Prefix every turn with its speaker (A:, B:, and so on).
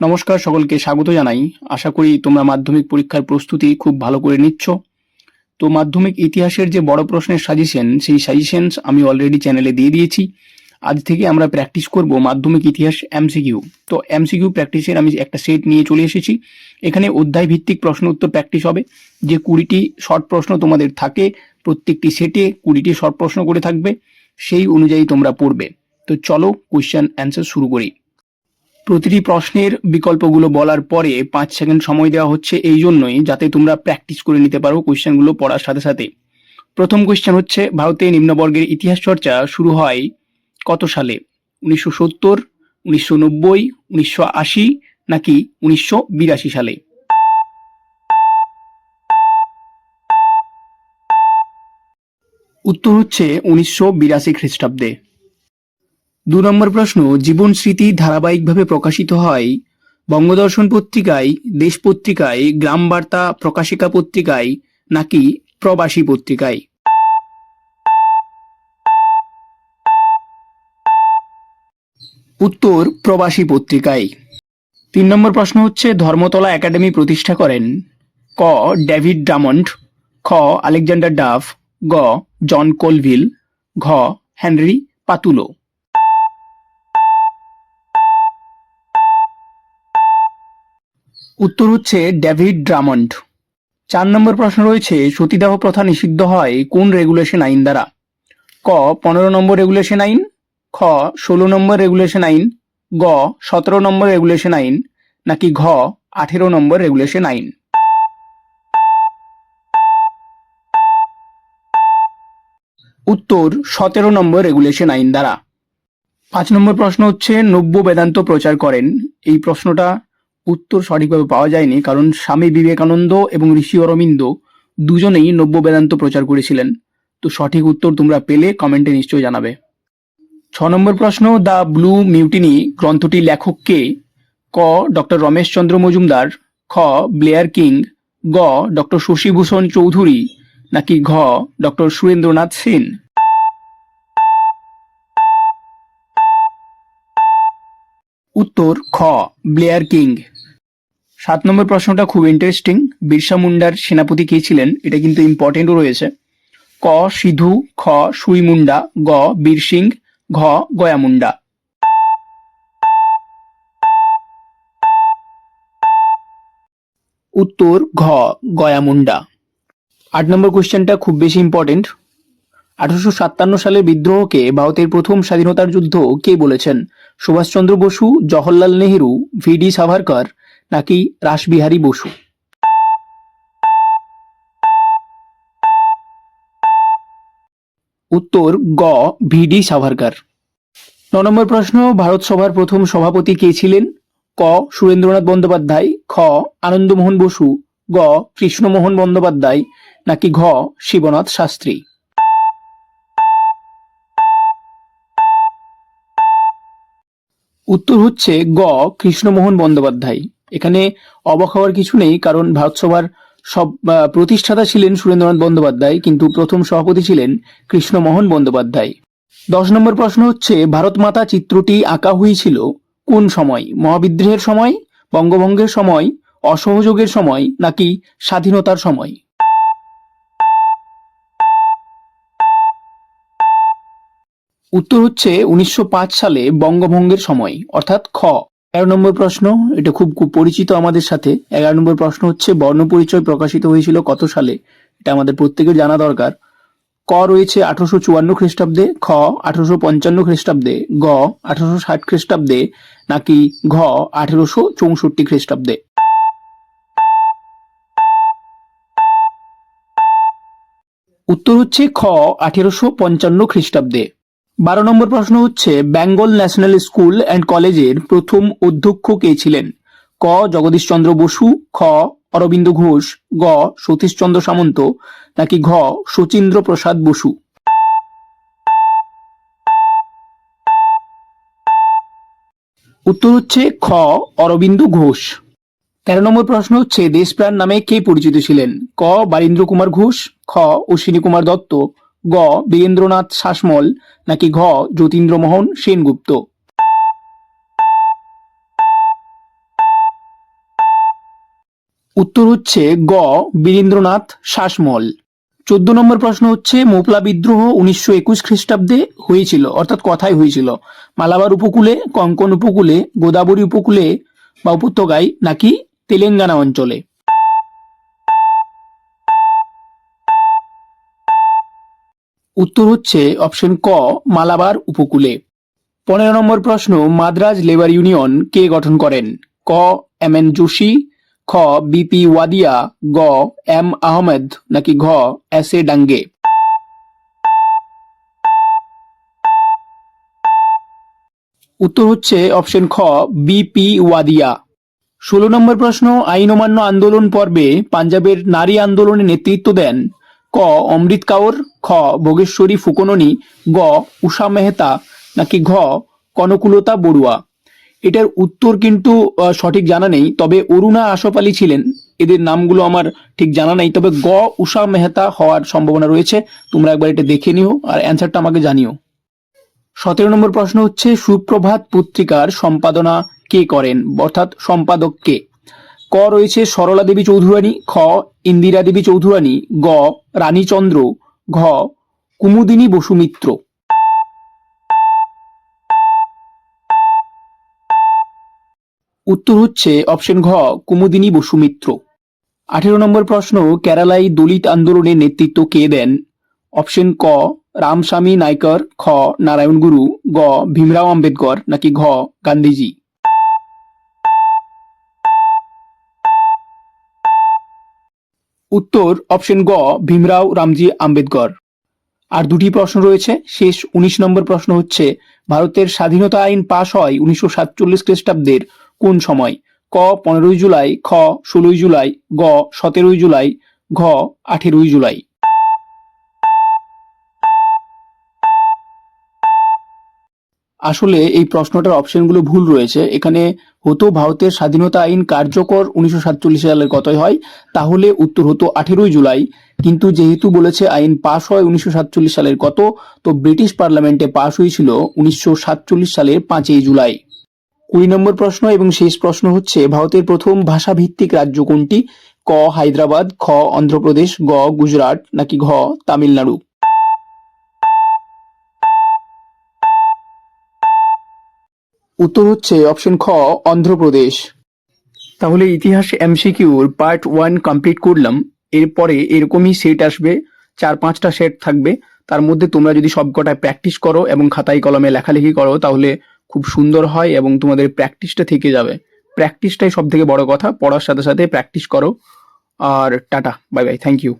A: নমস্কার সকলকে স্বাগত জানাই। আশা করি তোমরা মাধ্যমিক পরীক্ষার প্রস্তুতি খুব ভালো করে নিচ্ছ। তো মাধ্যমিক ইতিহাসের যে বড় প্রশ্নের সাজেশন সেই সাজেশনস আমি অলরেডি চ্যানেলে দিয়ে দিয়েছি। আজ থেকে আমরা প্র্যাকটিস করব মাধ্যমিক ইতিহাস এমসিকিউ তো এমসিকিউ প্র্যাকটিসের আমি একটা সেট নিয়ে চলে এসেছি। এখানে অধ্যায় ভিত্তিক প্রশ্ন উত্তর প্র্যাকটিস হবে। যে কুড়িটি শর্ট প্রশ্ন তোমাদের থাকে, প্রত্যেকটি সেটে কুড়িটি শর্ট প্রশ্ন করে থাকবে। সেই অনুযায়ী তোমরা পড়বে। তো চলো কোয়েশ্চেন অ্যান্সার শুরু করি। প্রতিটি প্রশ্নের বিকল্পগুলো বলার পরে পাঁচ সেকেন্ড সময় দেওয়া হচ্ছে এই জন্যই যাতে তোমরা প্র্যাকটিস করে নিতে পারো কোয়েশ্চেনগুলো পড়ার সাথে সাথে। প্রথম কোয়েশ্চেন হচ্ছে, ভারতে নিম্নবর্গের ইতিহাস চর্চা শুরু হয় কত সালে? উনিশশো সত্তর, উনিশশো নব্বই, উনিশশো আশি নাকি উনিশশো বিরাশি সালে? উত্তর হচ্ছে উনিশশো বিরাশি খ্রিস্টাব্দে। দু নম্বর প্রশ্ন, জীবন স্মৃতি ধারাবাহিকভাবে প্রকাশিত হয় বঙ্গদর্শন পত্রিকায়, দেশ পত্রিকায়, গ্রাম বার্তা, প্রকাশিকা পত্রিকায় নাকি প্রবাসী পত্রিকায়? উত্তর, প্রবাসী পত্রিকায়। তিন নম্বর প্রশ্ন হচ্ছে, ধর্মতলা একাডেমি প্রতিষ্ঠা করেন ক ডেভিড ডামন্ড খ আলেকজান্ডার ডাফ, গ জন কোলভিল, ঘ হেনরি পাতুলো। উত্তর হচ্ছে ডেভিড ড্রামন্ড। চার নম্বর প্রশ্ন রয়েছে, সতীদাহ প্রথা নিষিদ্ধ হয় কোন রেগুলেশন আইন দ্বারা? ক, পনেরো নম্বর রেগুলেশন আইন, খ, ষোলো নম্বর রেগুলেশন আইন, গ, সতেরো নম্বর রেগুলেশন আইন, নাকি ঘ, আঠেরো নম্বর রেগুলেশন আইন? উত্তর, সতেরো নম্বর রেগুলেশন আইন দ্বারা। পাঁচ নম্বর প্রশ্ন হচ্ছে, নব্য বেদান্ত প্রচার করেন। এই প্রশ্নটা উত্তর সঠিকভাবে পাওয়া যায়নি কারণ স্বামী বিবেকানন্দ এবং ঋষি অরবিন্দ দুজনেই নব্য বেদান্ত প্রচার করেছিলেন। তো সঠিক উত্তর তোমরা পেলে কমেন্টে নিশ্চয়ই জানাবে। ছ নম্বর প্রশ্ন, দ্য ব্লু মিউটিনি গ্রন্থটি লেখক কে ক, ডক্টর রমেশচন্দ্র মজুমদার, খ, ব্লেয়ার কিং, গ, ডক্টর শশীভূষণ চৌধুরী, নাকি ঘ, ডক্টর সুরেন্দ্রনাথ সেন? উত্তর, খ, ব্লেয়ার কিং। সাত নম্বর প্রশ্নটা খুব ইন্টারেস্টিং বিরসা মুন্ডার সেনাপতি কে ছিলেন? এটা কিন্তু ইম্পর্টেন্টও রয়েছে। ক, সিধু, খ, সুই মুন্ডা, গ, বীর সিং, ঘ, গয়া মুন্ডা। উত্তর, ঘ, গয়া মুন্ডা। আট নম্বর কোয়েশ্চেনটা খুব বেশি ইম্পর্টেন্ট আঠারোশো সাতান্ন সালের বিদ্রোহকে ভারতের প্রথম স্বাধীনতার যুদ্ধ কে বলেছেন? সুভাষচন্দ্র বসু, জওহরলাল নেহেরু ভিডি সাভারকর নাকি রাসবিহারী বসু? উত্তর, গ, ভিডি সাভারকার। ন নম্বর প্রশ্ন, ভারত সভার প্রথম সভাপতি কে ছিলেন? ক, সুরেন্দ্রনাথ বন্দ্যোপাধ্যায়, খ, আনন্দমোহন বসু, গ, কৃষ্ণমোহন বন্দ্যোপাধ্যায়, নাকি ঘ, শিবনাথ শাস্ত্রী? উত্তর হচ্ছে গ, কৃষ্ণমোহন বন্দ্যোপাধ্যায়। এখানে অবাক হওয়ার কিছু নেই, কারণ ভারতসভার সব প্রতিষ্ঠাতা ছিলেন সুরেন্দ্রনাথ বন্দ্যোপাধ্যায়, কিন্তু প্রথম সভাপতি ছিলেন কৃষ্ণমোহন বন্দ্যোপাধ্যায়। দশ নম্বর প্রশ্ন হচ্ছে ভারত মাতা চিত্রটি আঁকা হয়েছিল কোন সময়? মহাবিদ্রোহের সময়, বঙ্গভঙ্গের সময়, অসহযোগের সময়, নাকি স্বাধীনতার সময়? উত্তর হচ্ছে উনিশশো পাঁচ সালে বঙ্গভঙ্গের সময়, অর্থাৎ খ। এগারো নম্বর প্রশ্ন, এটা খুব পরিচিত আমাদের সাথে। এগারো নম্বর প্রশ্ন হচ্ছে, বর্ণপরিচয় প্রকাশিত হয়েছিল কত সালে? এটা আমাদের প্রত্যেকের জানা দরকার। ক রয়েছে আঠারোশো চুয়ান্ন খ্রিস্টাব্দে, খ আঠারোশো পঞ্চান্ন খ্রিস্টাব্দে, গ আঠারোশো ষাট খ্রিস্টাব্দে, নাকি ঘ আঠারোশো চৌষট্টি খ্রিস্টাব্দে। উত্তর হচ্ছে খ আঠেরোশো পঞ্চান্ন খ্রিস্টাব্দে। বারো নম্বর প্রশ্ন হচ্ছে, বেঙ্গল ন্যাশনাল স্কুল অ্যান্ড কলেজের প্রথম অধ্যক্ষ কে ছিলেন? ক, জগদীশচন্দ্র বসু, খ, অরবিন্দ ঘোষ, গ, সতীশচন্দ্র সামন্ত, নাকি ঘ, শচীন্দ্র প্রসাদ বসু? উত্তর হচ্ছে খ, অরবিন্দ ঘোষ। তেরো নম্বর প্রশ্ন হচ্ছে, দেশপ্রাণ নামে কে পরিচিত ছিলেন? ক বারীন্দ্র কুমার ঘোষ, খ অশ্বিনী কুমার দত্ত গ বীরেন্দ্রনাথ শাসমল, নাকি ঘ, যতীন্দ্রমোহন সেনগুপ্ত? উত্তর হচ্ছে গ বীরেন্দ্রনাথ শাসমল। চোদ্দ নম্বর প্রশ্ন হচ্ছে, মোপলা বিদ্রোহ উনিশশো একুশ খ্রিস্টাব্দে হয়েছিল, অর্থাৎ কথাই হয়েছিল। মালাবার উপকূলে, কঙ্কন উপকূলে, গোদাবরী উপকূলে বা উপত্যকায়, নাকি তেলেঙ্গানা অঞ্চলে? উত্তর হচ্ছে অপশন ক, মালাবার উপকূলে। পনেরো নম্বর প্রশ্ন, মাদ্রাজ লেবার ইউনিয়ন কে গঠন করেন? ক, এম এন যোশী, খ বিপি ওয়াদিয়া, গ, এম আহমেদ, নাকি ঘ, এস এ ডাঙ্গে? উত্তর হচ্ছে অপশন খ বিপি ওয়াদিয়া। ষোলো নম্বর প্রশ্ন, আইন অমান্য আন্দোলন পর্বে পাঞ্জাবের নারী আন্দোলনে নেতৃত্ব দেন ক অমৃত কাউর, খ ভোগেশ্বরী ফুকননি, গ উষা মেহতা, নাকি ঘ কনকুলতা বড়ুয়া। এটার উত্তর কিন্তু সঠিক জানা নেই, তবে অরুণা আলী ছিলেন। এদের নামগুলো আমার ঠিক জানা নেই, তবে গ উষা মেহতা হওয়ার সম্ভাবনা রয়েছে। তোমরা একবার এটা দেখে নিও আর অ্যান্সারটা আমাকে জানিও। সতেরো নম্বর প্রশ্ন হচ্ছে, সুপ্রভাত পত্রিকার সম্পাদনা কে করেন? অর্থাৎ সম্পাদক কে? ক রয়েছে সরলা দেবী চৌধুরানী, খ ইন্দিরা দেবী চৌধুরানী, গ রানীচন্দ্র, ঘ কুমুদিনী বসুমিত্র। উত্তর হচ্ছে অপশন ঘ, কুমুদিনী বসুমিত্র। আঠেরো নম্বর প্রশ্ন, কেরালায় দলিত আন্দোলনের নেতৃত্ব কে দেন? অপশন ক, রামস্বামী নাইকর, খ নারায়ণ গুরু, গ ভীমরাও আম্বেদকর, নাকি ঘ গান্ধীজি? উত্তর অপশন গ, ভীমরাও রামজি আম্বেদকর। আর দুটি প্রশ্ন রয়েছে, শেষ উনিশ নম্বর প্রশ্ন হচ্ছে, ভারতের স্বাধীনতা আইন পাশ হয় উনিশশো সাতচল্লিশ খ্রিস্টাব্দের কোন সময়? ক, পনেরোই জুলাই, খ, ষোলোই জুলাই, গ, সতেরোই জুলাই, ঘ, আঠেরোই জুলাই। আসলে এই প্রশ্নটার অপশনগুলো ভুল রয়েছে। এখানে হতো ভারতের স্বাধীনতা আইন কার্যকর উনিশশো সাতচল্লিশ সালের কতই হয়, তাহলে উত্তর হতো আঠেরোই জুলাই। কিন্তু যেহেতু বলেছে আইন পাশ হয় উনিশশো সাতচল্লিশ সালের কত, তো ব্রিটিশ পার্লামেন্টে পাশ হয়েছিল উনিশশো সাতচল্লিশ সালের পাঁচই জুলাই। কুড়ি নম্বর প্রশ্ন এবং শেষ প্রশ্ন হচ্ছে, ভারতের প্রথম ভাষাভিত্তিক রাজ্য কোনটি? ক, হায়দ্রাবাদ, খ, অন্ধ্রপ্রদেশ, গ, গুজরাট, নাকি ঘ, তামিলনাড়ু? উত্তর হচ্ছে অপশন খ, অন্ধ্রপ্রদেশ। তাহলে ইতিহাস এমসিকিউর পার্ট ওয়ান কমপ্লিট করলাম। এরপরে এরকমই সেট আসবে, চার পাঁচটা সেট থাকবে। তার মধ্যে তোমরা যদি সবকটায় প্র্যাকটিস করো এবং খাতায় কলমে লেখালেখি করো, তাহলে খুব সুন্দর হয় এবং তোমাদের প্র্যাকটিসটা থেকে যাবে। প্র্যাকটিসটাই সব থেকে বড় কথা। পড়ার সাথে সাথে প্র্যাকটিস করো। আর tata, bye bye, thank you.